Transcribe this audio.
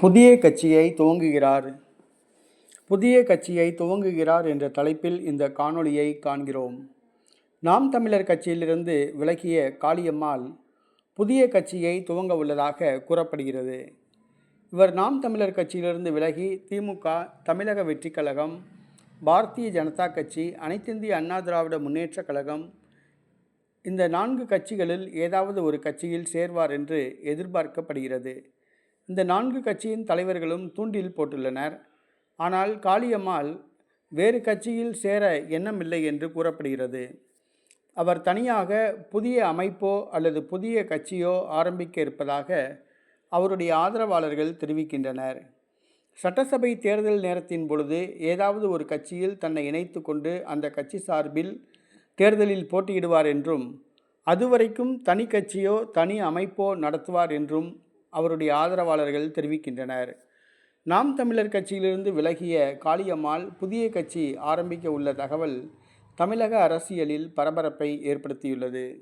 புதிய கட்சியை துவங்குகிறார். புதிய கட்சியை துவங்குகிறார் என்ற தலைப்பில் இந்த காணொளியை காண்கிறோம். நாம் தமிழர் கட்சியிலிருந்து விலகிய காளியம்மாள் புதிய கட்சியை துவங்க உள்ளதாக கூறப்படுகிறது. இவர் நாம் தமிழர் கட்சியிலிருந்து விலகி திமுக தமிழக வெற்றி கழகம் பாரதிய ஜனதா கட்சி அனைத்திந்திய அண்ணா திராவிட முன்னேற்றக் கழகம் இந்த நான்கு கட்சிகளில் ஏதாவது ஒரு கட்சியில் சேர்வார் என்று எதிர்பார்க்கப்படுகிறது. இந்த நான்கு கட்சியின் தலைவர்களும் தூண்டில் போட்டுள்ளனர். ஆனால் காளியம்மாள் வேறு கட்சியில் சேர எண்ணமில்லை என்று கூறப்படுகிறது. அவர் தனியாக புதிய அமைப்போ அல்லது புதிய கட்சியோ ஆரம்பிக்க இருப்பதாக அவருடைய ஆதரவாளர்கள் தெரிவிக்கின்றனர். சட்டசபை தேர்தல் நேரத்தின் பொழுது ஏதாவது ஒரு கட்சியில் தன்னை இணைத்து கொண்டு அந்த கட்சி சார்பில் தேர்தலில் போட்டியிடுவார் என்றும் அதுவரைக்கும் தனி கட்சியோ தனி அமைப்போ நடத்துவார் என்றும் அவருடைய ஆதரவாளர்கள் தெரிவிக்கின்றனர். நாம் தமிழர் கட்சியிலிருந்து விலகிய காளியம்மாள் புதிய கட்சி ஆரம்பிக்க உள்ள தகவல் தமிழக அரசியலில் பரபரப்பை ஏற்படுத்தியுள்ளது.